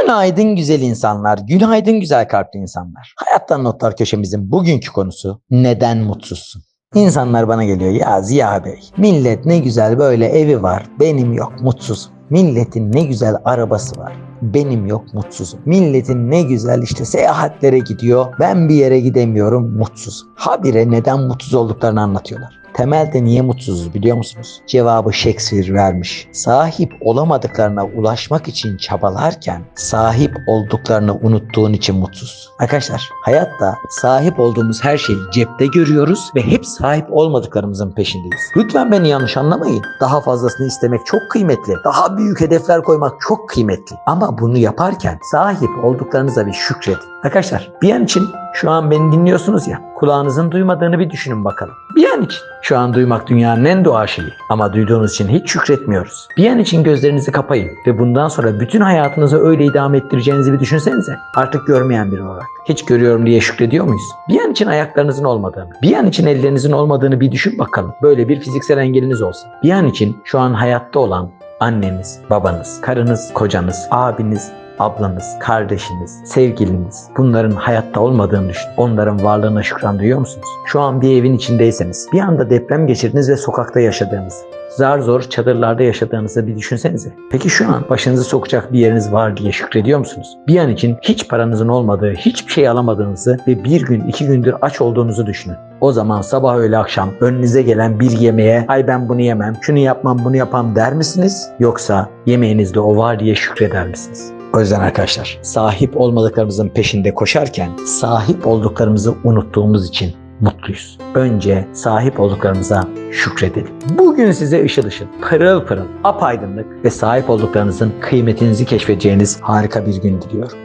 Günaydın güzel insanlar, günaydın güzel kalpli insanlar. Hayattan Notlar köşemizin bugünkü konusu neden mutsuzsun? İnsanlar bana geliyor ya Ziya Bey, millet ne güzel böyle evi var, benim yok mutsuzum. Milletin ne güzel arabası var, benim yok mutsuzum. Milletin ne güzel işte seyahatlere gidiyor, ben bir yere gidemiyorum mutsuzum. Habire neden mutsuz olduklarını anlatıyorlar. Temelde niye mutsuzuz biliyor musunuz? Cevabı Shakespeare vermiş. Sahip olamadıklarına ulaşmak için çabalarken sahip olduklarını unuttuğun için mutsuz. Arkadaşlar hayatta sahip olduğumuz her şeyi cepte görüyoruz ve hep sahip olmadıklarımızın peşindeyiz. Lütfen beni yanlış anlamayın. Daha fazlasını istemek çok kıymetli. Daha büyük hedefler koymak çok kıymetli. Ama bunu yaparken sahip olduklarınıza bir şükredin. Arkadaşlar bir an için şu an beni dinliyorsunuz ya kulağınızın duymadığını bir düşünün bakalım. Bir an için. Şu an duymak dünyanın en doğal şeyi. Ama duyduğunuz için hiç şükretmiyoruz. Bir an için gözlerinizi kapayın ve bundan sonra bütün hayatınızı öyle idame ettireceğinizi bir düşünsenize. Artık görmeyen biri olarak. Hiç görüyorum diye şükrediyor muyuz? Bir an için ayaklarınızın olmadığını, bir an için ellerinizin olmadığını bir düşün bakalım. Böyle bir fiziksel engeliniz olsun. Bir an için şu an hayatta olan anneniz, babanız, karınız, kocanız, abiniz, ablanız, kardeşiniz, sevgiliniz bunların hayatta olmadığını düşün. Onların varlığına şükran duyuyor musunuz? Şu an bir evin içindeyseniz, bir anda deprem geçirdiniz ve sokakta yaşadığınızı, zar zor çadırlarda yaşadığınızı bir düşünsenize. Peki şu an başınızı sokacak bir yeriniz var diye şükrediyor musunuz? Bir an için hiç paranızın olmadığı, hiçbir şey alamadığınızı ve bir gün iki gündür aç olduğunuzu düşünün. O zaman sabah öğle akşam önünüze gelen bir yemeğe ay ben bunu yemem, şunu yapmam, bunu yapam der misiniz? Yoksa yemeğinizde o var diye şükreder misiniz? O yüzden arkadaşlar sahip olmadıklarımızın peşinde koşarken sahip olduklarımızı unuttuğumuz için mutluyuz. Önce sahip olduklarımıza şükredelim. Bugün size ışıl ışıl, pırıl pırıl, apaydınlık ve sahip olduklarınızın kıymetinizi keşfedeceğiniz harika bir gün diliyorum.